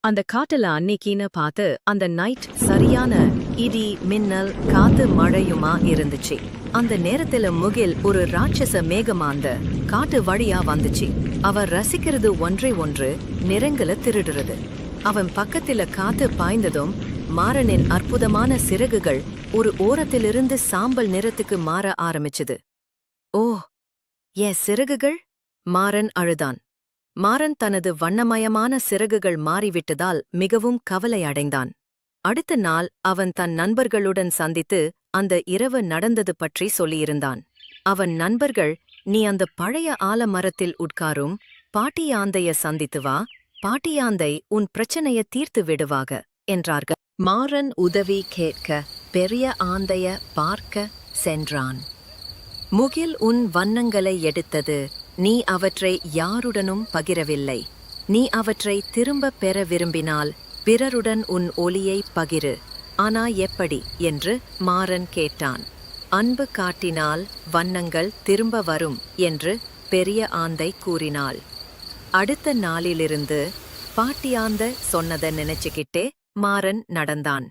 அந்த காட்டுல அன்னைக்கின்னு பார்த்து அந்த நைட் சரியான இடி மின்னல் காத்து மழையுமா இருந்துச்சு. அந்த நேரத்துல முகில் ஒரு ராட்சச மேகமாந்த காட்டு வழியா வந்துச்சு. அவர் ரசிக்கிறது ஒன்றை ஒன்று நிறங்களை திருடுறது. அவன் பக்கத்துல காத்து பாய்ந்ததும் மாறனின் அற்புதமான சிறகுகள் ஒரு ஓரத்திலிருந்து சாம்பல் நிறத்துக்கு மாற ஆரம்பிச்சது. ஓ ஏ சிறகுகள்? மாறன் அழுதான். மாறன் தனது வண்ணமயமான சிறகுகள் மாறிவிட்டதால் மிகவும் கவலை அடைந்தான் அடுத்த நாள் அவன் தன் நண்பர்களுடன் சந்தித்து அந்த இரவு நடந்தது பற்றி சொல்லியிருந்தான். அவன் நண்பர்கள் நீ அந்த பழைய ஆலமரத்தில் உட்காரும் பாட்டியாந்தைய சந்தித்து வா பாட்டியாந்தை உன் பிரச்சனைய தீர்த்து விடுவாக என்றார்கள். மாறன் உதவி கேட்க பெரிய ஆந்தைய பார்க்க சென்றான். முகில் உன் வண்ணங்களை எடுத்தது நீ அவற்றை யாருடனும் பகிரவில்லை. நீ அவற்றை திரும்பப் பெற விரும்பினால் பிறருடன் உன் ஒளியை பகிரு. ஆனா எப்படி? என்று மாறன் கேட்டான். அன்பு காட்டினால் வண்ணங்கள் திரும்ப வரும் என்று பெரிய ஆந்தை கூறினாள். அடுத்த நாளிலிருந்து பாட்டியாந்த சொன்னதை நினைச்சுக்கிட்டே மாறன் நடந்தான்.